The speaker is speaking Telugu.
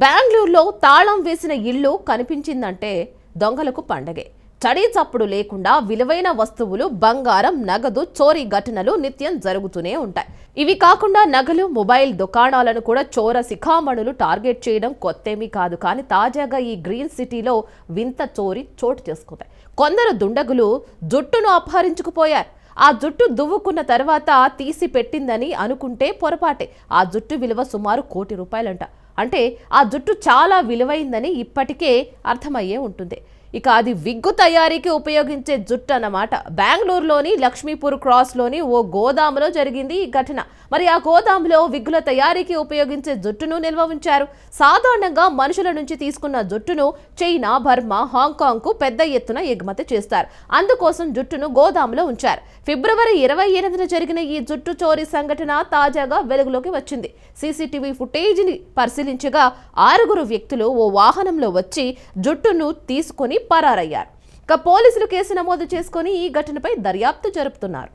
బెంగళూరులో తాళం వేసిన ఇల్లు కనిపించిందంటే దొంగలకు పండగే. చడీ చప్పుడు లేకుండా విలువైన వస్తువులు బంగారం నగదు చోరీ ఘటనలు నిత్యం జరుగుతూనే ఉంటాయి. ఇవి కాకుండా నగలు మొబైల్ దుకాణాలను కూడా చోర శిఖామణులు టార్గెట్ చేయడం కొత్తేమీ కాదు. కానీ తాజాగా ఈ గ్రీన్ సిటీలో వింత చోరీ చోటు చేసుకుంటాయి కొందరు దుండగులు జుట్టును అపహరించుకుపోయారు. ఆ జుట్టు దువ్వుకున్న తర్వాత తీసి పెట్టిందని అనుకుంటే పొరపాటే. ఆ జుట్టు విలువ సుమారు కోటి రూపాయలంట. అంటే ఆ జుట్టు చాలా విలువైందని ఇప్పటికే అర్థమయ్యే ఉంటుంది. ఇక అది విగ్గు తయారీకి ఉపయోగించే జుట్టు అన్నమాట. బెంగళూరులోని లక్ష్మీపూర్ క్రాస్లోని ఓ గోదాములో జరిగింది ఈ ఘటన. మరి ఆ గోదాములో విగ్గుల తయారీకి ఉపయోగించే జుట్టును నిల్వ ఉంచారు సాధారణంగా మనుషుల నుంచి తీసుకున్న జుట్టును చైనా బర్మా హాంకాంగ్కు పెద్ద ఎత్తున ఎగుమతి చేస్తారు. అందుకోసం జుట్టును గోదాములో ఉంచారు. ఫిబ్రవరి ఇరవై ఎనిమిదిన జరిగిన ఈ జుట్టు చోరీ సంఘటన తాజాగా వెలుగులోకి వచ్చింది. సీసీటీవీ ఫుటేజ్ని పరిశీలించగా ఆరుగురు వ్యక్తులు ఓ వాహనంలో వచ్చి జుట్టును తీసుకొని పరారయ్యారు. ఇక పోలీసులు కేసు నమోదు చేసుకొని ఈ ఘటనపై దర్యాప్తు జరుపుతున్నారు.